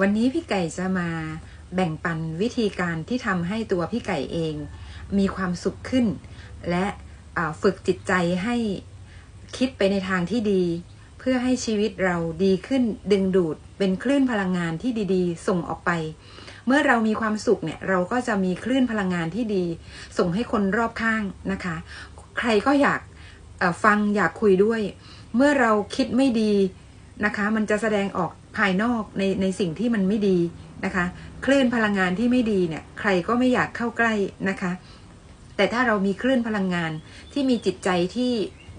วันนี้พี่ไก่จะมาแบ่งปันวิธีการที่ทำให้ตัวพี่ไก่เอง มีความสุขขึ้น และฝึกจิตใจให้คิดไปในทางที่ดี เพื่อให้ชีวิตเราดีขึ้นดึงดูดเป็นคลื่นพลังงานที่ดีๆ ส่งออกไป เมื่อเรามีความสุขเนี่ยเราก็จะมีคลื่นพลังงานที่ดี ส่งให้คนรอบข้างนะคะ ใครก็อยากฟังอยากคุยด้วย เมื่อเราคิดไม่ดีนะคะ มันจะแสดงออก ภายนอกในในสิ่งที่มันไม่ดีนะคะ คลื่นพลังงานที่ไม่ดีเนี่ยใครก็ไม่อยากเข้าใกล้นะคะ แต่ถ้าเรามีคลื่นพลังงานที่มีจิตใจที่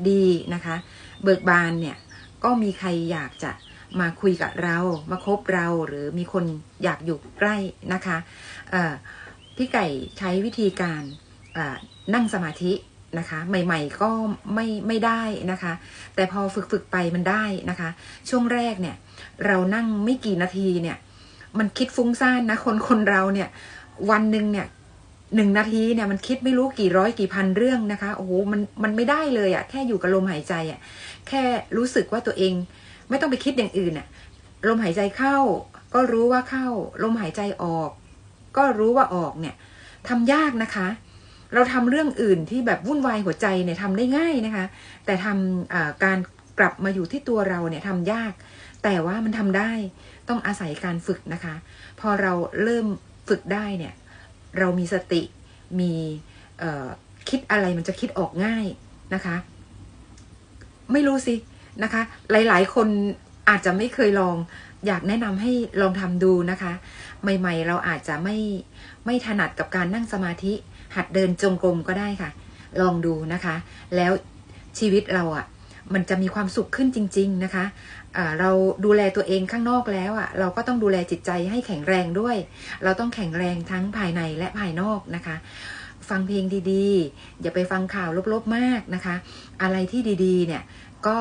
ดีนะคะ เบิกบานเนี่ยก็มีใครอยากจะมาคุยกับเรา มาคบเราหรือมีคนอยากอยู่ใกล้นะคะพี่ไก่ใช้วิธีการนั่งสมาธินะคะ ใหม่ๆก็ไม่ไม่ได้นะคะ แต่พอฝึกฝึกๆไปมันได้นะคะ ช่วงแรกเนี่ย เรานั่งไม่กี่นาทีเนี่ย มันคิดฟุ้งซ่านนะคนคนเราเนี่ย วันหนึ่งเนี่ยหนึ่งนาทีเนี่ยมันคิดไม่รู้กี่ร้อยกี่พันเรื่องนะคะโอ้โหมันมันไม่ได้เลยอะ่ะแค่อยู่กับลมหายใจอะ่ะแค่รู้สึกว่าตัวเอง ไม่ต้องไปคิดอย่างอื่นอะ่ะลมหายใจเข้า ก็รู้ว่าเข้า ลมหายใจออก ก็รู้ว่าออกเนี่ยทำยากนะคะ เราทำเรื่องอื่นที่แบบวุ่นวายหัวใจเนี่ยทำได้ง่ายนะคะ แต่ทำอ่าการกลับมาอยู่ที่ตัวเราเนี่ยทำยาก แต่ว่ามันทำได้ต้องอาศัยการฝึกนะคะ พอเราเริ่มฝึกได้เนี่ย เรามีสติมีคิดอะไรมันจะคิดออกง่ายนะคะ ไม่รู้สินะคะ หลายๆ คนอาจจะไม่เคยลอง อยากแนะนำให้ลองทำดูนะคะ ใหม่ ๆ เราอาจจะไม่ไม่ถนัดกับการนั่งสมาธิ หัดเดินจงกรมก็ได้ค่ะ ลองดูนะคะ แล้วชีวิตเราอะ่ะ มันจะมีความสุขขึ้นจริง ๆนะคะเราดูแลตัวเองข้างนอกแล้วอะ่ะ เราก็ต้องดูแลจิตใจให้แข็งแรงด้วย เราต้องแข็งแรงทั้งภายในและภายนอกนะคะ ฟังเพลงดีๆ อย่าไปฟังข่าวลบๆมากนะคะ อะไรที่ดีๆ เนี่ยก็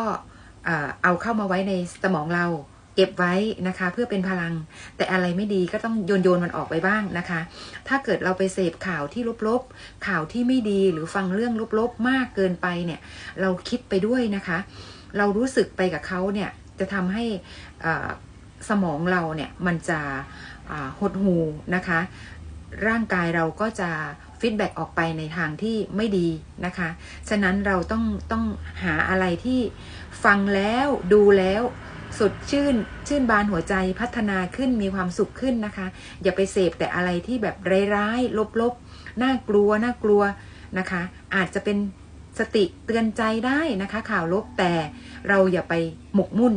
เอาเข้ามาไว้ในสมองเรา เก็บไว้นะคะเพื่อเป็นพลัง แต่อะไรไม่ดีก็ต้องโยนโยนมันออกไปบ้างนะคะ ถ้าเกิดเราไปเสพข่าวที่ลบๆ ข่าวที่ไม่ดีหรือฟังเรื่องลบๆ มากเกินไปเนี่ย เราคิดไปด้วยนะคะ เรารู้สึกไปกับเขาเนี่ยจะทำให้สมองเราเนี่ยมันจะหดหูนะคะ ร่างกายเราก็จะฟีดแบ็ออกไปในทางที่ไม่ดีนะคะ ฉะนั้นเราต้องต้องหาอะไรที่ฟังแล้วดูแล้ว สดชื่น ชื่นบานหัวใจพัฒนาขึ้นมีความสุขขึ้นนะคะ อย่าไปเสพแต่อะไรที่แบบร้ายๆลบๆน่ากลัวน่ากลัวนะคะ อาจจะเป็นสติเตือนใจได้นะคะ ข่าวลบแต่เราอย่าไปหมกมุ่น